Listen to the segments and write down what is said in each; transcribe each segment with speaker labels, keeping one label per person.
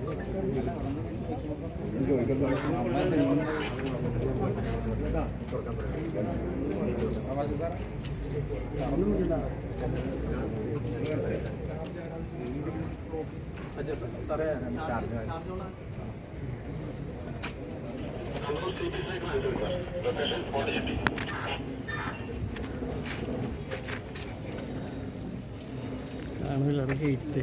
Speaker 1: अच्छा sir sir കാണില്ല അവിടെ ഗേറ്റ്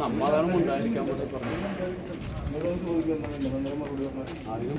Speaker 2: നമ്മളാണ് ഉണ്ടായിരിക്കാൻ പറഞ്ഞു അധികം